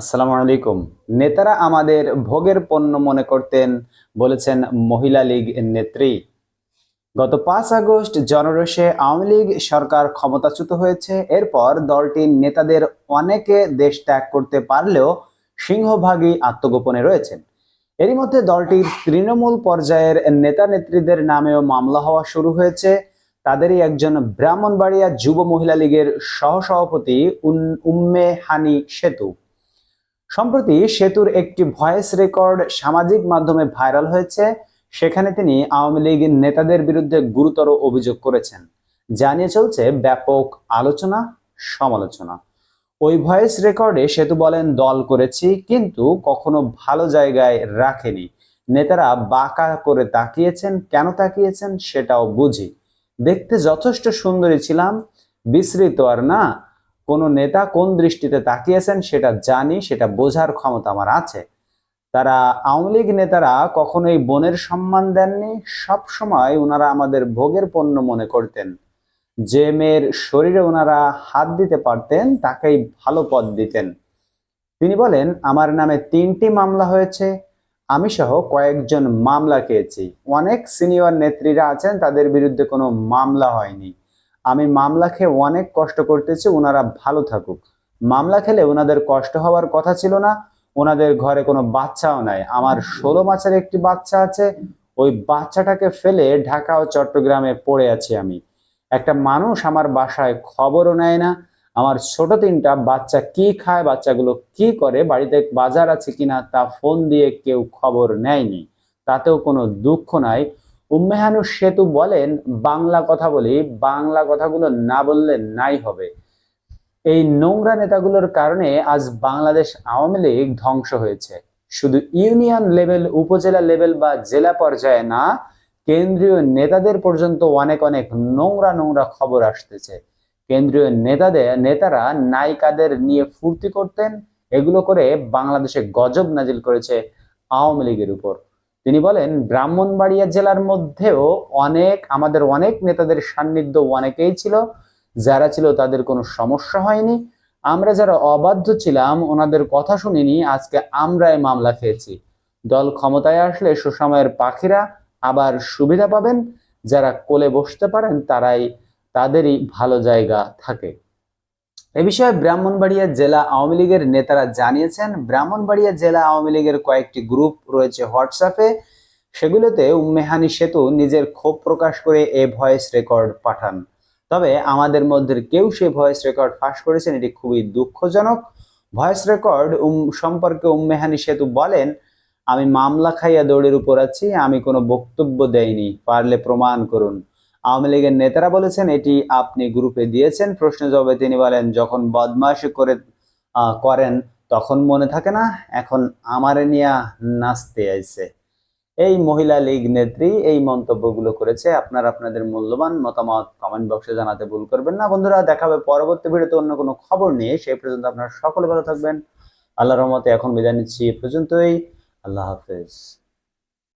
আসসালামু আলাইকুম। নেতারা আমাদের ভোগের পণ্য মনে করতেন, বলেছেন মহিলা লীগ নেত্রী। গত পাঁচ আগস্ট জনরোষে আওয়ামী লীগ সরকার ক্ষমতাচ্যুত হয়েছে। এরপর দলটির নেতাদের অনেকে দেশ ত্যাগ করতে পারলেও সিংহভাগই আত্মগোপনে রয়েছেন। এরই মধ্যে দলটির তৃণমূল পর্যায়ের নেতা নেত্রীদের নামেও মামলা হওয়া শুরু হয়েছে। তাদেরই একজন ব্রাহ্মণবাড়িয়া যুব মহিলা লীগের সহসভাপতি উম্মে হানি সেতু। সম্প্রতি সেতুর একটি ভয়েস রেকর্ড সামাজিক মাধ্যমে ভাইরাল হয়েছে, সেখানে তিনি আওয়ামী লীগ নেতাদের বিরুদ্ধে গুরুতর অভিযোগ করেছেন। জানিয়ে চলছে ব্যাপক আলোচনা, সমালোচনা। ওই ভয়েস রেকর্ডে সেতু বলেন, দল করেছি, কিন্তু কখনো ভালো জায়গায় রাখেনি। নেতারা বাঁকা করে তাকিয়েছেন, কেন তাকিয়েছেন সেটাও বুঝি। দেখতে যথেষ্ট সুন্দরী ছিলাম বিস্মৃত আর না কোনো নেতা কোন দৃষ্টিতে তাকিয়েছেন সেটা জানি, সেটা বোঝার ক্ষমতা আমার আছে। তারা আওয়ামী লীগ নেতারা কখনোই বনের সম্মান দেননি, সব সময় ওনারা আমাদের ভোগের পণ্য মনে করতেন। যে মেয়ের শরীরে ওনারা হাত দিতে পারতেন, তাকেই ভালো পদ দিতেন। তিনি বলেন, আমার নামে তিনটি মামলা হয়েছে, আমি সহ কয়েকজন মামলা খেয়েছি। অনেক সিনিয়র নেত্রীরা আছেন, তাদের বিরুদ্ধে কোনো মামলা হয়নি। আমি মামলা খেয়ে অনেক কষ্ট করতেছি ওনারা ভালো থাকুক। মামলা খেলে ওনাদের কষ্ট হওয়ার কথা ছিল না ওনাদের ঘরে কোনো বাচ্চাও নাই। আমার ষোলো মাসের একটি বাচ্চা আছে, ওই বাচ্চাটাকে ফেলে ঢাকা ও চট্টগ্রামে পড়ে আছি আমি। একটা মানুষ আমার বাসায় খবরও নেয় না, আমার ছোট তিনটা বাচ্চা কি খায়, বাচ্চাগুলো কি করে, বাড়িতে বাজার আছে কিনা তা ফোন দিয়ে কেউ খবর নেয়নি। তাতেও কোনো দুঃখ নাই। উম্মেহানু সেতু বলেন, বাংলা কথা বলি, বাংলা কথাগুলো না বললে নাই হবে। এই নোংরা নেতাগুলোর কারণে আজ বাংলাদেশ আওয়ামী লীগ ধ্বংস হয়েছে। শুধু ইউনিয়ন লেভেল, উপজেলা লেভেল বা জেলা পর্যায়ে না, কেন্দ্রীয় নেতাদের পর্যন্ত অনেক অনেক নোংরা নোংরা খবর আসতেছে। কেন্দ্রীয় নেতাদের, নেতারা নায়িকাদের নিয়ে ফুর্তি করতেন, এগুলো করে বাংলাদেশে গজব নাজিল করেছে আওয়ামী লীগের উপর। তিনি বলেন, ব্রাহ্মণবাড়িয়া জেলার মধ্যেও অনেক, আমাদের অনেক নেতাদের সান্নিধ্য অনেকেই ছিল। যারা ছিল তাদের কোনো সমস্যা হয়নি। আমরা যারা অবাধ্য ছিলাম, ওনাদের কথা শুনিনি, আজকে আমরাই মামলা খেয়েছি। দল ক্ষমতায় আসলে সুসময়ের পাখিরা আবার সুবিধা পাবেন। যারা কোলে বসতে পারেন, তারাই তাদেরই ভালো জায়গা থাকে। এ বিষয়ে ব্রাহ্মণবাড়িয়া জেলা আওয়ামী লীগের নেতারা জানিয়েছেন, ব্রাহ্মণবাড়িয়া জেলা আওয়ামী লীগের কয়েকটি গ্রুপ রয়েছে হোয়াটসঅ্যাপে সেগুলোতে উম্মেহানি সেতু নিজের ক্ষোভ প্রকাশ করে এ ভয়েস রেকর্ড পাঠান। তবে আমাদের মধ্যে কেউ সে ভয়েস রেকর্ড ফাঁস করেছেন, এটি খুবই দুঃখজনক। ভয়েস রেকর্ড সম্পর্কে উম্মেহানি সেতু বলেন, আমি মামলা খাইয়া দৌড়ের উপর আছি, আমি কোনো বক্তব্য দেইনি, পারলে প্রমাণ করুন। আওয়ামী লীগের নেতারা বলেছেন, এটি আপনি গ্রুপে দিয়েছেন। প্রশ্ন জবাবে তিনি বলেন, যখন বদমাশি করে করেন, তখন মনে থাকে না, এখন আমারে নিয়া নাচতে আইছে। এই মহিলা লীগ নেত্রী এই মন্তব্যগুলো করেছে। আপনার আপনাদের মূল্যবান মতামত কমেন্ট বক্সে জানাতে ভুল করবেন না। বন্ধুরা দেখাবে পরবর্তী ভিডিওতে অন্য কোনো খবর নিয়ে। সেই পর্যন্ত আপনারা সকলে ভালো থাকবেন। আল্লাহর রহমতে এখন বিদায় নিচ্ছি। এ পর্যন্তই। আল্লাহ হাফেজ।